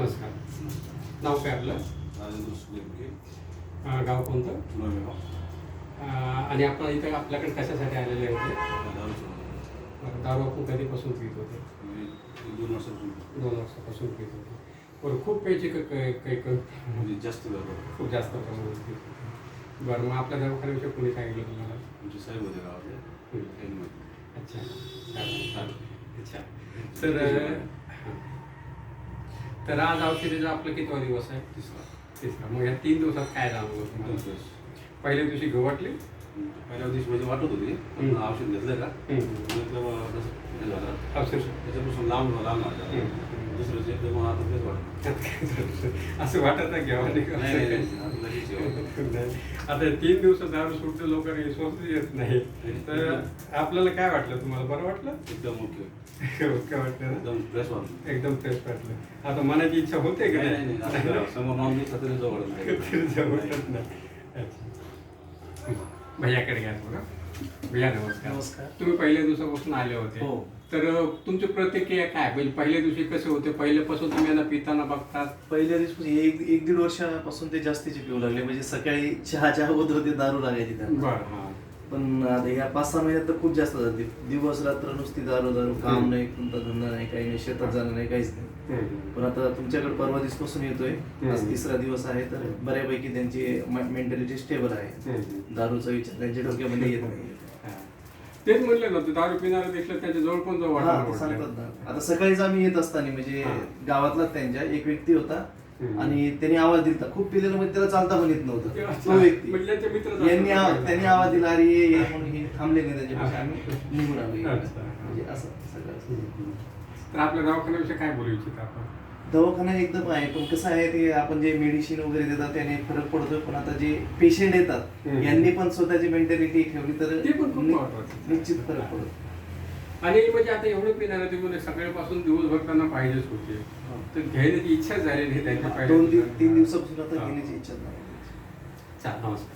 नमस्कार. नाव काय आपलं? राजेंद्र गाव कोणतं? आणि आपण इथं आपल्याकडे कशासाठी आलेले होते? दारू आपण कधीपासून पित होते? दोन वर्षापासून दोन वर्षापासून पित होते. बरं खूप प्यायची काही म्हणजे जास्त खूप जास्त प्रमाणात पित होते. बरं मग आपल्या दवाखान्याविषयी कोणी सांगितलं तुम्हाला? आमचे साहेब होते गावातले. अच्छा. अच्छा. तर हां. तर आज औषधीचा आपलं कितवा दिवस आहे? तिसरा. तिसरा. मग या तीन दिवसात काय दिवस. पहिल्या दिवशी गवटली पहिल्या दिवशी म्हणजे वाटत होती. पण. औषध घेतलं का? झालं. औषध त्याच्यापासून लांब लांब. दुसरं जे आता असं वाटत नाही घ्यावं नाही, नाही, नाही. आता तीन दिवस दारू सुटते लोक विश्वास येत नाही. तर आपल्याला काय वाटलं? तुम्हाला बरं वाटलं? एकदम ओके. काय वाटलं एकदम फ्रेश वाटलं. एकदम फ्रेश वाटलं. आता मनाची इच्छा होते का नाही नाही? नाही आता समोर तरी जवळ नाही. जमतच नाही. अच्छा. भैयाकडे घ्या थोडं. भैया नमस्कार. नमस्कार. तुम्ही पहिल्या दिवसापासून आले होते. हो. तर तुमची प्रतिक्रिया काय म्हणजे पहिल्या दिवशी कसे होते पहिल्यापासून तुम्ही यांना पिताना बघतात पहिल्या दिवशी एक एक दीड वर्षापासून ते जास्तीचे पिऊ लागले म्हणजे सकाळी चहाच्या अगोदर ते दारू लागायची त्यांना बरं हां पण आता ह्या पाच सहा महिन्यात तर खूप जास्त झाले दिवस रात्र नुसती दारू दारू काम. नाही कोणता धंदा नाही काही नाही शेतात जाणं नाही काहीच नाही. पण आता तुमच्याकडे परवा दिवसपासून येतोय आज. तिसरा दिवस आहे तर बऱ्यापैकी त्यांची मेंटॅलिटी स्टेबल आहे. दारूचा विचार त्यांच्या डोक्यामध्ये येत नाही. तेच म्हणलं ना तू दारू पिणारे दिसलं त्याच्याजवळ जाऊ हा, वाटलं ते सांगतात. ना आता सकाळीच आम्ही येत असताना म्हणजे हा. गावातलाच त्यांच्या एक व्यक्ती होता हम्म. आणि त्यांनी आवाज दिला खूप पिलेलं म्हणजे त्याला चालता पण येत नव्हतं अच्छा. तो व्यक्ती म्हणजे त्यांचे मित्रच यांनी त्यांनी आवाज दिला अरे ये ये म्हणून हे थांबले नाही त्याच्यापेक्षा आम्ही निघून आलो. अच्छा. म्हणजे असं सगळं. तर आपल्या दवाखान्याविषयी काय बोलू इच्छित आपण दवाखाना एकदम आहे. पण कसं आहे ते आपण जे मेडिसिन वगैरे देतात त्याने फरक पडतोय. पण आता जे पेशंट येतात हम्म. यांनी पण स्वतःची मेंटॅलिटी ठेवली तर ते पण खूप नि- महत्वाचं. निश्चित फरक पडतो. आणि म्हणजे आता एवढे पिणारे ते म्हणजे सकाळपासून दिवसभर त्यांना पाहिजेच होते. तर घ्यायची इच्छा झाली नाही त्यांच्या दोन तीन पाहिजे तीन दिवसापासून आता. घेण्याची इच्छा नाही चाल नमस्कार.